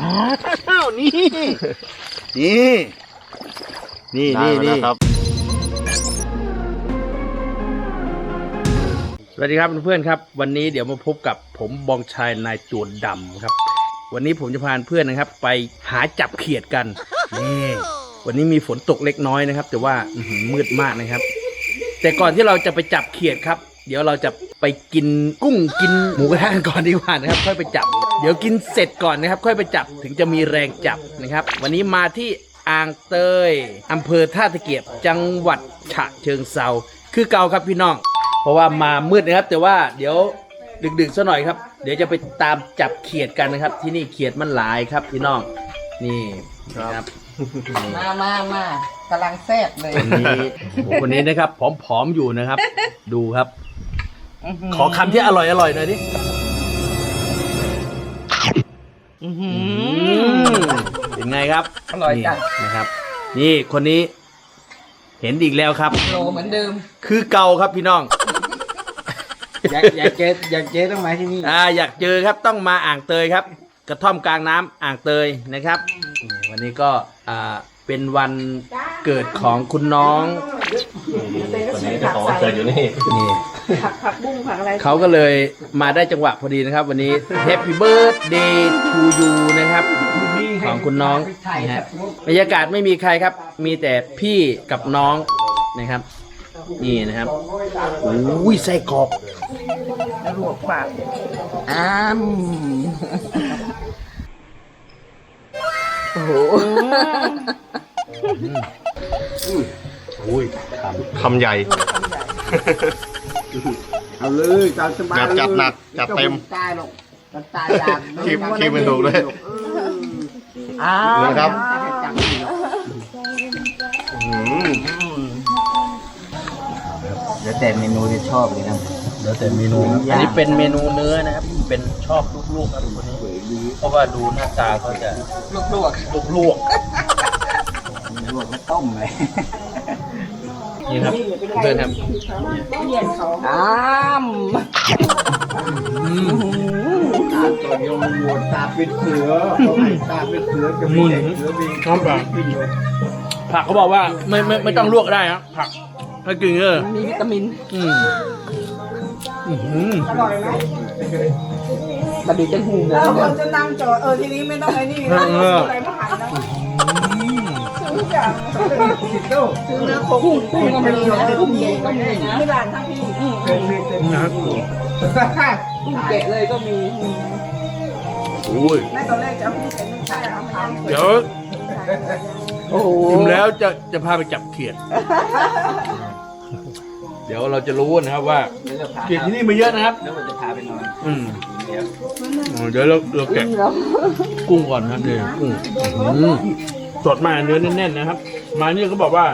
อ้าวนี่ นี่ นี่ได้นี่มาแล้นี่วครับ สวัสดีครับเพื่อนๆครับ วันนี้เดี๋ยวมาพบกับผมบองชายนายตัวดำครับ วันนี้ผมจะพาเพื่อนนะครับ ไปหาจับเขียดกันนี่วันนี้มีฝนตกเล็กน้อยนะครับ แต่ว่าอื้อหือมืดมากนะครับ แต่ก่อนที่เราจะไปจับเขียดครับ เดี๋ยวเราจะไปกินกุ้งกินหมูกระทะกันก่อนดีกว่านะครับ ค่อยไปจับ เดี๋ยวกินเสร็จก่อนนะครับ ค่อยไปจับถึงจะมีแรงจับนะครับ วันนี้มาที่อ่างเตยอำเภอท่าตะเกียบจังหวัดฉะเชิงเซาคือเก่าครับพี่น้อง เพราะว่ามามืดนะครับ แต่ว่าเดี๋ยวดึกๆซะหน่อยครับ เดี๋ยวจะไปตามจับเขียดกันนะครับ ที่นี่เขียดมันหลายครับพี่น้องนี่นะครับนี่มามามากำลังแซ่บเลยคนนี้โอ้โหคนนี้นะครับผอมๆอยู่นะครับ ดูครับ ขอคำที่อร่อยอร่อยๆหน่อยดิอื้อหือือม เป็นไงครับอร่อยจัง นี่นะครับ นี่คนนี้ เห็นอีกแล้วครับ โลเหมือนเดิม คือเก่าครับพี่น้อง อยากอยากเจออยากเจอต้องมาที่นี่อ่าอยากเจอครับต้องมาอ่างเตยครับ กระท่อมกลางน้ำอ่างเตยนะครับนี่วันนี้ก็อ่าเป็นวันเกิดของคุณน้องวันนี้เจ้าของวันเกิดอยู่นี่ นี่ ผักผักบุ้งผักอะไรเขาก็เลยมาได้จังหวะพอดีนะครับ วันนี้ Happy Birthday to you นะครับ ของคุณน้องนะฮะบรรยากาศไม่มีใครครับ มีแต่พี่กับน้องนะครับ นี่นะครับอุ้ยไส้กรอกแล้วลวกปากอ้ามโอ้โหอุ้ยคำใหญ่ เอาเลยตามสบายจัดจัดหนักจัดเต็มตายหรอกมันตายยากคีบคีบไม่ถูกด้วยอ้าดูวนะครับจังเลยเนาะอืมแล้วแต่เมนูที่ชอบเลยนะแล้วแต่เมนูครับอันนี้เป็นเมนูเนื้อนะครับ เป็นชอบลูกๆครับคนนี้เพราะว่าดูหน้าตาเขาจะลวกลวกลวกลวกแล้วต้มเลยๆ นี่ครับเพื่อนครับอ้ามตาตัวเดียวมันวนตาเป็นเสือเขาให้ตาเป็นเสือจะมีแต่เสือมีชอบแบบกินเลยผักเขาบอกว่าไม่ไม่ไม่ต้องลวกก็ได้ครับผักถ้ากินเออมีวิตามิน อืมอื้อหืออร่อยไหมกระดูกจะหูเลยเราควรจะนั่งจอเออทีนี้ไม่ต้องไอ้นี่นั่งซื้ออะไรมาหันแล้วซื้ อทุกอย่างซื้อเนื้อโคกุ้งกุ้งก็มีนะกุ้งเย็นก็มีนะที่ร้านทั้งพี่นะครับกุ้งแกะเลยก็มีอุ้ยแม่ตอนแรกจะเอาพี่ใส่น้ำชาเอามาเดี๋ยวโอ้โหอิ่มแล้วจะจะพาไปจับเขียด เดี๋ยวเราจะรู้นะครับว่าเขียดที่นี่มาเยอะนะครับแล้วมันจะพาไปนอนอืมอ๋อเดี๋ยวเราเราแกะกุ้งก่อนนะครับเนี่ยกุ้งอื้อหือ สดมากเนื้อแน่นๆนะครับ มาเนี่ยเขาบอกว่า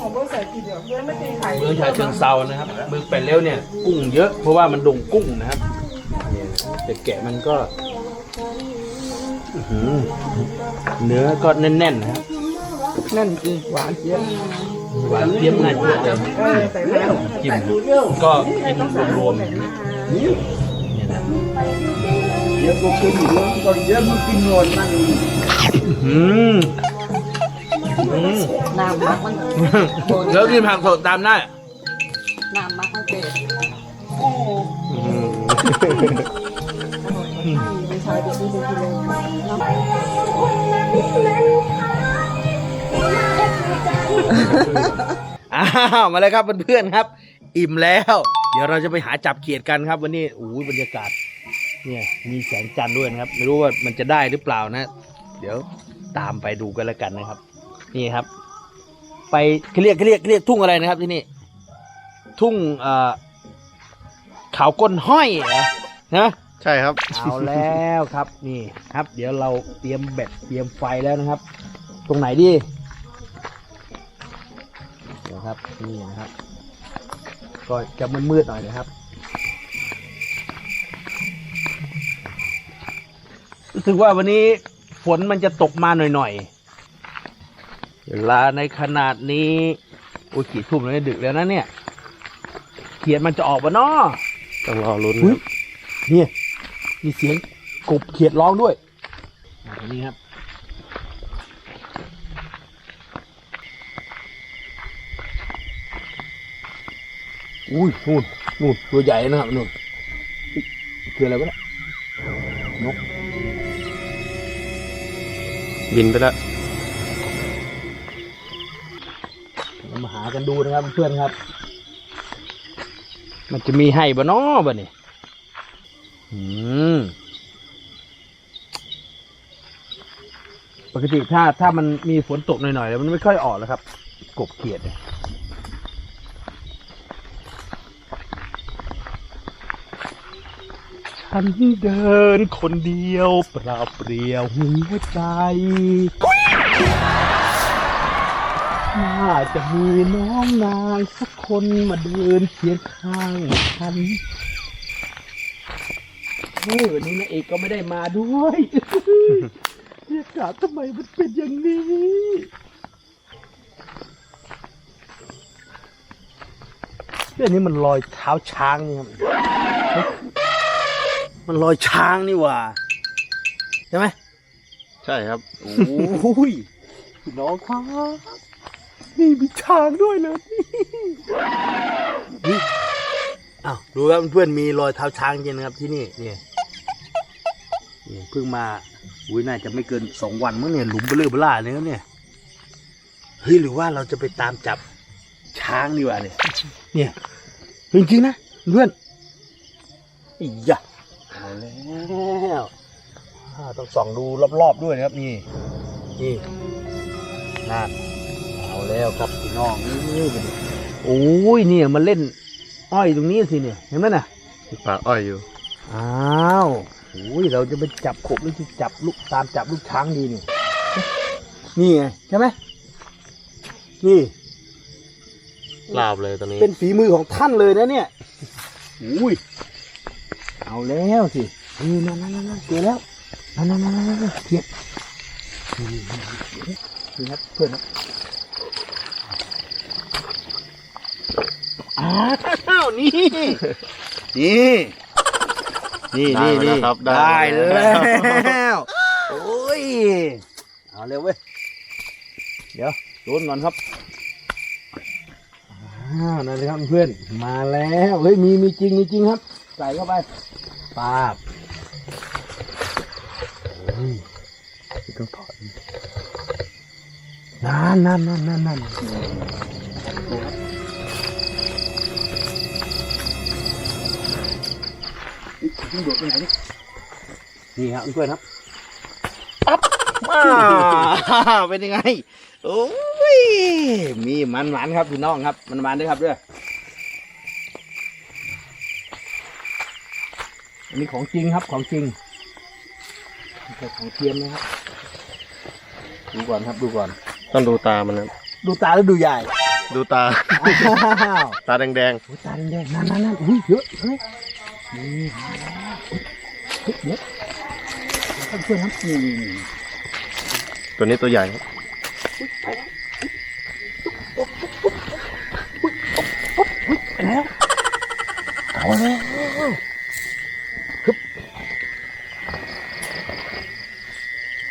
ของเบอร์ใส่กี่เดียวเพื่อนไม่ตีไข่เมืองฉะเชิงเซานะครับ เมืองแปดเลี้ยวเนี่ยกุ้งเยอะเพราะว่ามันดงกุ้งนะครับเนี่ยแต่แกะมันก็อื้อหือเนื้อก็แน่นๆนะครับนั่นจริงหวานเจี๊ยบหวานเทียมง่ายเยอะเลยเออใส่ไปแล้วจิ้มก็กินรวมๆอย่างนี้เนี่ยนะเดี๋ยวก็กินเยอะก็เยอะมันกินนอนนั่งอืมอืม น้ำมักมันแล้วกินผักสดตามได้น้ำมักมันเตะอ้าวมาเลยครับเพื่อนๆครับ อิ่มแล้ว เดี๋ยวเราจะไปหาจับเขียดกันครับ วันนี้โอ้ยบรรยากาศเนี่ยมีแสงจันทร์ด้วยนะครับ ไม่รู้ว่ามันจะได้หรือเปล่านะ เดี๋ยวตามไปดูกันแล้วกันนะครับ นี่ครับ ไปเขาเรียกเขาเรียกเขาเรียกทุ่งอะไรนะครับที่นี่ ทุ่งเอ่อเขาก้นห้อยเหรอนะใช่ครับเอาแล้วครับนี่ครับ เดี๋ยวเราเตรียมแบตเตรียมไฟแล้วนะครับ ตรงไหนดีเดี๋ยวครับนี่นะครับ ก็จะมืดๆหน่อยนะครับรู้สึกว่าวันนี้ฝนมันจะตกมาหน่อยๆ เวลาในขนาดนี้ โอ้ยกี่ทุ่มแล้วเนี่ยดึกแล้วนะเนี่ยเขียนมันจะออกปะเนาะต้องรอลุ้นอุ๊คยรับเนี่ยมีเสียงกบเขียดร้องด้วยนี่ครับ อุ้ยนู่นนู่นตัวใหญ่นะครับนู่นคืออะไรวะเนี่ยนกบินไปแล้วามาหากันดูนะครับเพื่อนครับ มันจะมีให้บ่น้อบ่เนี่ยอืมปกติถ้าถ้ามันมีฝนตกหน่อยๆแล้วมันไม่ค่อยออกแล้วครับ กบเขียดเนี่ยฉันเดินคนเดียวเปล่าเปลี่ยวหัวใจ น่าจะมีน้องนางสักคนมาเดินเคียงข้างฉันเฮ้ยวันนี้นางเอกก็ไม่ได้มาด้วยบรรยากาศทำไมมันเป็นอย่างนี้เรื่องนี้มันรอยเท้าช้างนี่ครับ มันรอยช้างนี่หว่า ใช่ไหม ใช่ครับ โอ้ยพี่น้องครับนี่ มีช้างด้วยเลยนี่อ้าวดูครับเพื่อนมีรอยเท้าช้างจริงนะครับที่นี่เนี่ยนี่เพิ่งมาอุ้ยน่าจะไม่เกินสองวันมั้งเนี่ยหลุมเบลือเบล่าเนี่ยเนี่ยเฮ้ยหรือว่าเราจะไปตามจับช้างดีกว่าเนี่ยเนี่ยจริงๆนะเพื่อนอียะเอาแล้วต้องส่องดูรอบๆด้วยนะครับนี่นี่นั่นเอา แล้วครับพี่น้องนี่เป็นโอ้ยเนี่ยมาเล่น อ้อยตรงนี้สิเนี่ยเห็นไหมน่ะป่าอ้อยอยู่อ้าวโอ้ยเราจะไปจับขบหรือจะจับลูกตามจับลูกช้างดีนี่นี่ไงใช่ไหมนี่ลาบเลยตอนนี้ เป็นฝีมือของท่านเลยนะเนี่ยอุ้ยเอาแล้วสินี่นั่นนั่นนั่นเจอแล้วนั่นนั่นนั่นนั่นเกียดนี่นี่ครับเพื่อนครับ อ้าวนี่ นี่นี่ได้นี่แล้วนี่ครับได้ได้แล้วแล้ว โอ้ย เอาเร็วเว้ย เดี๋ยวโดนก่อนครับอ่านั่นเลยครับเพื่อน มาแล้ว เฮ้ย มี มีจริง มีจริงครับ ใส่เข้าไปปาบโอ้ยต้องถอดนั่นนั่นนั่นนั่นนั่น นี่โดดไปไหนนี่ครับเพื่อนครับปั๊บเป็นยังไง โอ้ย มีมันมันครับพี่น้องครับ มันมันด้วยครับเด้ออันนี้ของจริงครับของจริงของเทียมนะครับ ดูก่อนครับดูก่อน ต้องดูตามันนะดูตาแล้วดูใหญ่ ดูตา ตาแดงโอ้ยตาแดงๆนั่นนั่นนั่นอุ้ยเยอะเฮ้ยนี่ เฮ้ยเยอะเพื่อนนี่นี่นี่ตัวนี้ตัวใหญ่ครับไปแล้วเอาแล้ว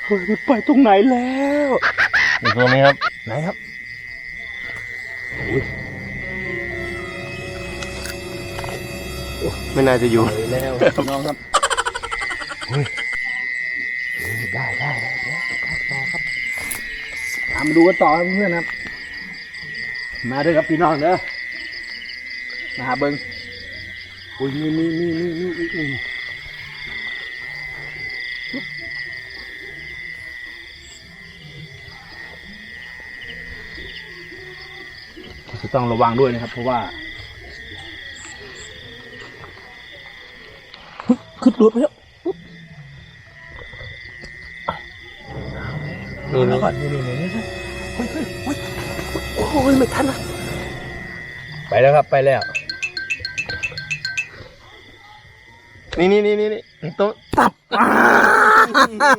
เฮ้ยไปตรงไหนแล้วอยู่ตรงนี้ครับ ไหนครับไม่น่าจะอยู่ ไปแล้วน้องครับเฮ้ยเฮ้ยได้ได้ได้เดี๋ยวต่อครับตามมาดูกันต่อครับเพื่อนครับ มาด้วยครับพี่น้องเด้อมาหาเบิงอุ้ยนี่นี่นี่นี่นี่นี่นี่จะต้องระวังด้วยนะครับ เพราะว่าขึ้นรถไปแล้วปุ๊บ นี่แล้นี่วก่อนนี่นี่นี่นี่เฮ้ยเฮ้ยเฮ้ยโอ้ยไม่ทันนะไปแล้วครับไปแล้ว นี่นี่นี่นี่นี่ตัวตับ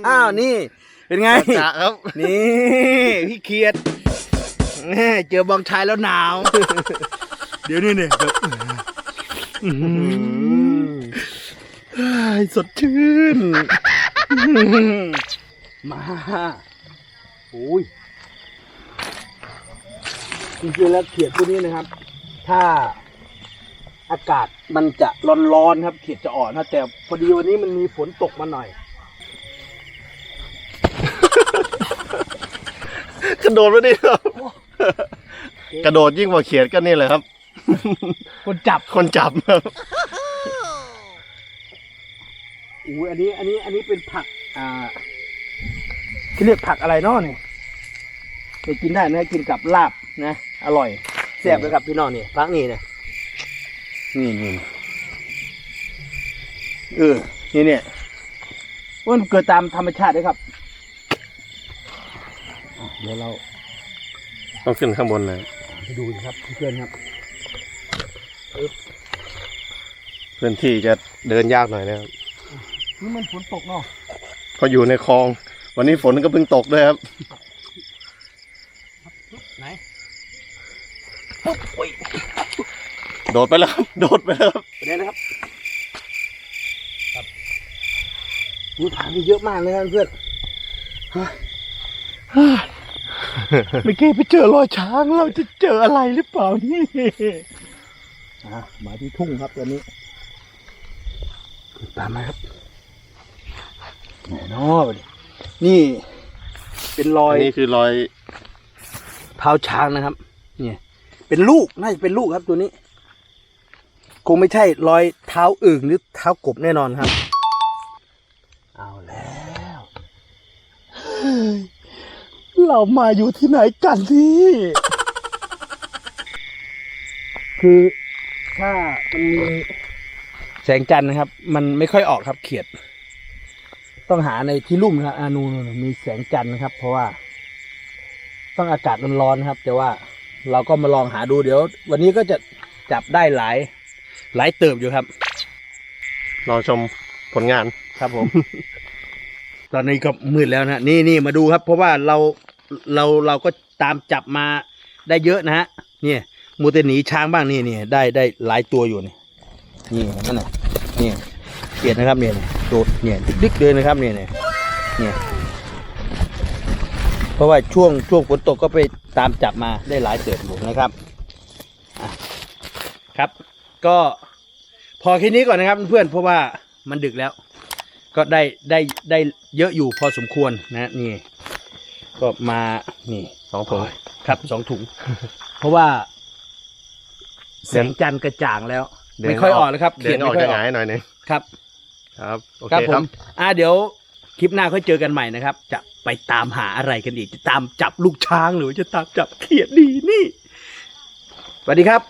อ้าวนี่ เป็นไงจะครับ นี่พี่เคียดแม่เจอบองชายแล้วหนาว เดี๋ยวนี่เนี่ยแบบอื้อหือเฮ้ยสดชื่น มา โอ้ยจริงๆแล้วเขียดพวกนี้นะครับ ถ้าอากาศมันจะร้อนๆครับ เขียดจะอ่อนนะแต่พอดีวันนี้มันมีฝนตกมาหน่อย กระโดดไม่ได้ครับ กระโดดยิ่งกว่าเขียดก็นี่แหละครับ คนจับคนจับครับอุ้ยอันนี้ อันนี้ อันนี้เป็นผัก อ่าที่ เรียกผักอะไรเนาะเนี่ยไปกินได้นะกินกับลาบนะ อร่อยแซ่บเลยครับพี่น้องนี่พักนี่เนี่ยนี่นี่เออนี่เนี่ยมันเกิดตามธรรมชาติเลยครับอะเดี๋ยวเราต้องขึ้นข้างบนเลยไปดูสิครับเพื่อนๆครับพื้นที่จะเดินยากหน่อยนะครับนี่มันฝนตกเนาะเพราะอยู่ในคลอง วันนี้ฝนก็เพิ่งตกด้วยครับไหนโดดไปแล้วครับโดดไปแล้วครับไปเลยนะครับครับมีผ่านไปเยอะมากเลยครับเพื่อนเมื่อกี้ไปเจอรอยช้างเราจะเจออะไรหรือเปล่านี่อะมาที่ทุ่งครับตอนนี้ตามมาครับไหนเนาะ นี่เป็นรอยอันนี้คือรอยเท้าช้างนะครับ เนี่ย เป็นลูกน่าจะเป็นลูกครับตัวนี้ คงไม่ใช่รอยเท้าอึ่งหรือเท้ากบแน่นอนครับ เอาแล้วเรามาอยู่ที่ไหนกันนี่คือถ้ามันมีแสงจันทร์นะครับ มันไม่ค่อยออกครับเขียด ต้องหาในที่ลุ่มนะครับอานูนนมีแสงจันทร์นะครับ เพราะว่า ต้องอากาศร้อนๆนะครับ แต่ว่าเราก็มาลองหาดูเดี๋ยว วันนี้ก็จะจับได้หลาย หลายเติบอยู่ครับ รอชมผลงานครับผม ตอนนี้ก็มืดแล้วนะนี่นี่มาดูครับ เพราะว่าเราเราเราก็ตามจับมาได้เยอะนะฮะเนี่ยมูเตหนีช้างบ้างนี่นี่ได้ได้หลายตัวอยู่นี่นี่นั่นน่ะนี่เกียดนะครับเนี่ย ตัวเนี่ยดิกๆเลยนะครับเนี่ยเนี่ยเนี่ยเพราะว่าช่วงช่วงฝนตกก็ไปตามจับมาได้หลายเติบอยู่นะครับอะครับ ก็พอแค่นี้ก่อนนะครับเพื่อนๆเพราะว่ามันดึกแล้ว ก็ได้ได้ได้เยอะอยู่พอสมควรนะนี่ ก็มานี่สองถุงครับสองถุง เพราะว่าแสงจันทร์กระจ่างแล้ว ไม่ค่อยออกแล้วครับเดินออกไม่ค่จะอยหงายหน่อยหนึงครับ ครับโอเคครับผครัมบอ่าเดี๋ยวคลิปหน้าค่อยเจอกันใหม่นะครับ จะไปตามหาอะไรกันอีก จะตามจับลูกช้างหรือว่าจะตามจับเขียดดีนี่สวัสดีครับ